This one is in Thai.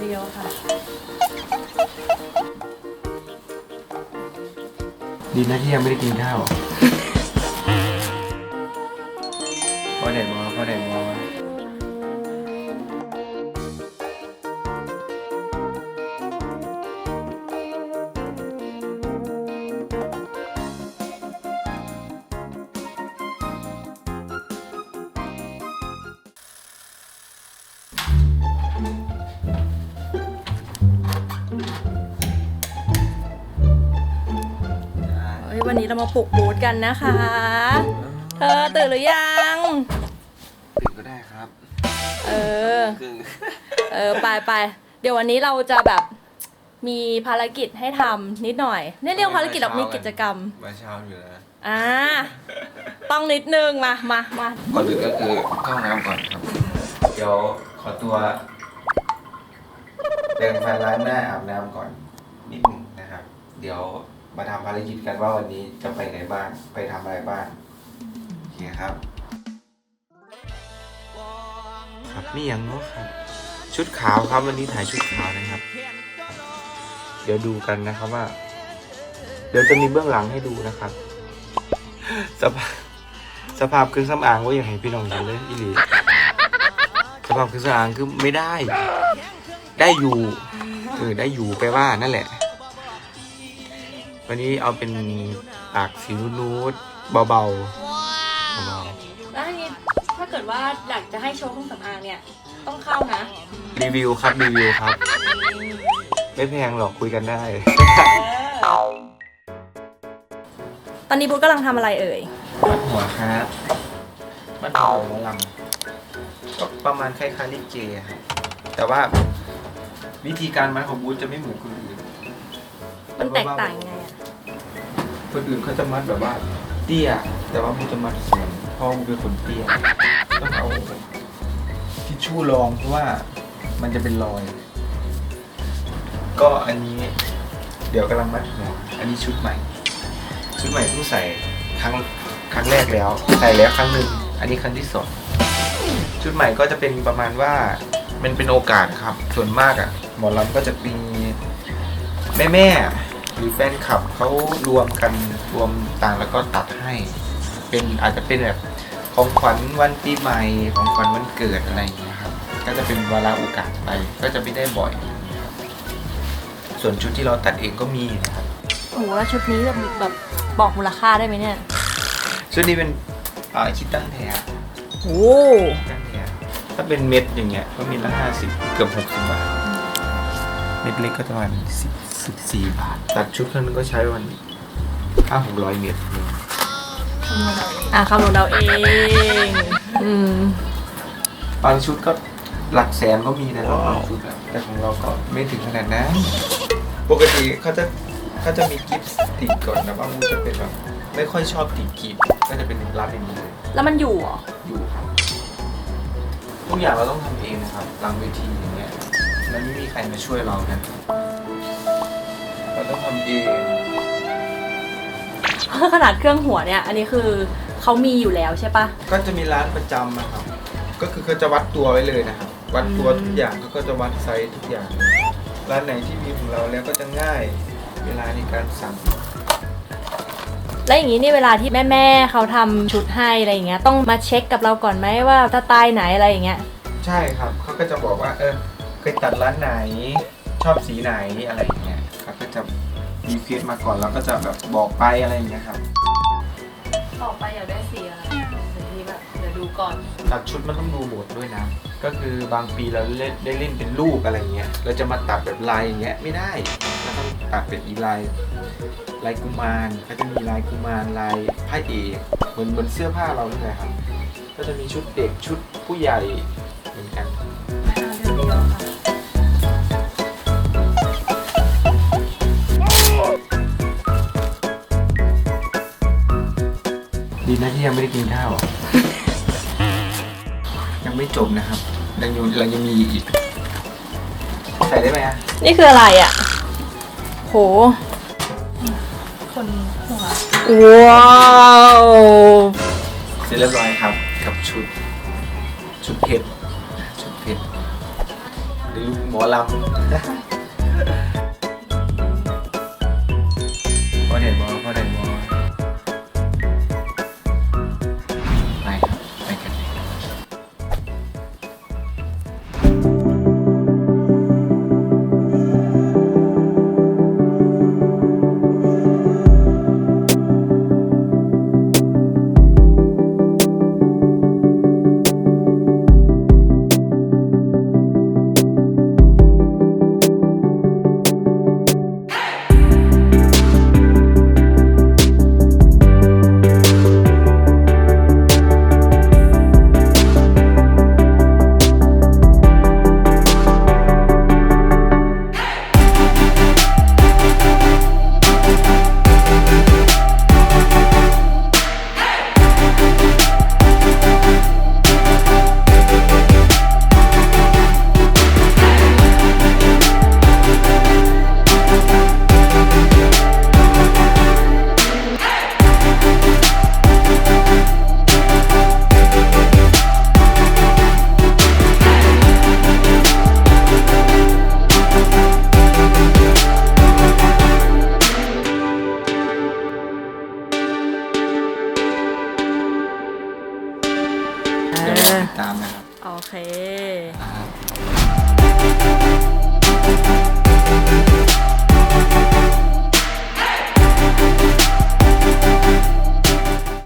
เดียวค่ะ ดีนะที่ยังไม่ได้กินข้าว พอแดดมอพอแดดมอ วันนี้เรามาปลุกบูธกันนะคะ เธอตื่นหรือยังปิดก็ได้ครับ เออครึ่งเออไปไปเดี๋ยววันนี้เราจะแบบมีภารกิจให้ทำนิดหน่อยเนี่ยเรียกภารกิจหรอกมีกิจกรรมมาเช้าอยู่นะอ่าต้องนิดนึงมามามาก่อนอื่นก็คือเข้าห้องน้ำก่อนครับ เดี๋ยวขอตัวแปรงฟันล้างหน้าอาบน้ำก่อนนิดหนึงนะครับ เดี๋ยว มาทำภารกิจกันว่าวันนี้จะไปไหนบ้าง ไปทำอะไรบ้างโอเคครับ ครับนี่ยังเนาะครับ ชุดขาวครับวันนี้ถ่ายชุดขาวนะครับ เดี๋ยวดูกันนะครับว่า เดี๋ยวจะมีเบื้องหลังให้ดูนะครับ สภาพสภาพเครื่องสำอางว่าอย่างไรพี่น้องเห็นเลยอีหลีสภาพเครื่องสำอางคือไม่ได้ ได้อยู่เออได้อยู่ไปลว่านั่นแหละ วันนี้เอาเป็นปากสีนูดๆเบาๆเบาแล้วทีนี้ถ้าเกิดว่าอยากจะให้โชว์เครื่องสำอางเนี่ย ต้องเข้านะๆรีวิวครับรีวิวครับ ไม่แพงหรอกคุยกันได้ตอนนี้บูธกำลังทำอะไรเอ่ย มัดหัวครับมัดหัวหมอลำก็ประมาณคล้ายๆลิเกครับแต่ว่าวิธีการมัดของบูธจะไม่เหมือนคนอื่นมันแตกต่างยังไงอะ คนอื่นเขาจะมัดแบบว่าเตี้ย แต่ว่าบูจะมัดสูงเพราะบูเป็นคนเตี้ยต้องเอาทิชชู่รองเพราะว่ามันจะเป็นรอย ก็อันนี้เดี๋ยวกำลังมัดหัวอันนี้ชุดใหม่ ชุดใหม่เพิ่งใส่ครั้งครั้งแรกแล้ว ใส่แล้วครั้งหนึ่งอันนี้ครั้งที่สองชุดใหม่ก็จะเป็นประมาณว่ามันเป็นโอกาสครับ ส่วนมากอะ หมอลำก็จะมีแม่แม่ หรือแฟนคลับเขารวมกันรวมต่างแล้วก็ตัดให้ เป็นอาจจะเป็นแบบของขวัญวันปีใหม่ของขวัญวันเกิดอะไรอย่างเงี้ยครับ ก็จะเป็นเวลาโอกาสไปก็จะไม่ได้บ่อย ส่วนชุดที่เราตัดเองก็มีนะครับโอ้โหแล้วชุดนี้แบบแบบบอกมูลค่าได้ไหมเนี่ย ชุดนี้เป็นอ่าคิดตั้งแท้โอ้ตั้งแท้ถ้าเป็นเม็ดอย่างเงี้ยก็มีละห้าสิบเกือบหกสิบบาทเม็ดเล็กก็ประมาณสิบสิบสี่บาท ตัดชุดครั้งนึงก็ใช้วันห้าหกร้อยเม็ดอะคำนวณเราเองอืมบางชุดก็หลักแสนก็มีนะครับบางชุดอะแต่ของเราก็ไม่ถึงขนาดนั้นปกติเขาจะเขาจะมีกิฟต์ติดก่อนนะว่ามันจะเป็นแบบไม่ค่อยชอบติดกิฟต์ก็จะเป็นรับอย่างนี้เลยแล้วมันอยู่เหรออยู่ครับทุกอย่างเราต้องทำเองนะครับหลังเวทีอย่างเงี้ย มันไม่มีใครมาช่วยเรานะเราต้องทำเอง ขนาดเครื่องหัวเนี่ย อันนี้คือเขามีอยู่แล้วใช่ปะก็จะมีร้านประจำนะครับ ก็คือเขาจะวัดตัวไว้เลยนะครับ วัดตัวทุกอย่างเขาก็จะวัดไซส์ทุกอย่าง ร้านไหนที่มีของเราแล้วก็จะง่ายเวลาในการสั่ง แล้วอย่างนี้นี่เวลาที่แม่แม่ๆเขาทำชุดให้อะไรอย่างเงี้ยต้องมาเช็คกับเราก่อนไหมว่าสไตล์ไหนอะไรอย่างเงี้ย ใช่ครับ เขาก็จะบอกว่า เออเค ยตัดร้านไหนชอบสีไหนอะไรอย่างเงี้ยเขาก็จะรีเควสมาก่อนแล้วก็จะแบบบอกไปอะไรอย่างเงี้ยครับต่อไปอยากได้สีอะไรสีแบบเดี๋ยวดูก่อนตัดชุดมันต้องดูโหมดด้วยนะ ก็คือบางปีเราเล่นได้เล่นเป็นลูกอะไรเงี้ยเราจะมาตัดแบบลายอย่างเงี้ยไม่ได้เราต้องตัดเป็นอีลายลายกุมารก็จะมีลายกุมารลายพระเอกเหมือนเหมือนเสื้อผ้าเรานี่แหละครับ ก็จะมีชุดเด็กชุดผู้ใหญ่เหมือนกัน ดีนะที่ยังไม่ได้กินข้าวยังไม่จบนะครับยังอยู่เรายังมีอีกใส่ได้ไหมอะนี่คืออะไรอะ โห คนหัวว้าวเสร็จเรียบร้อยครับ กับชุด ชุดเพชรชุดเพชรเป็นลูกหมอลำ ติดตามนะครับ โอเค ค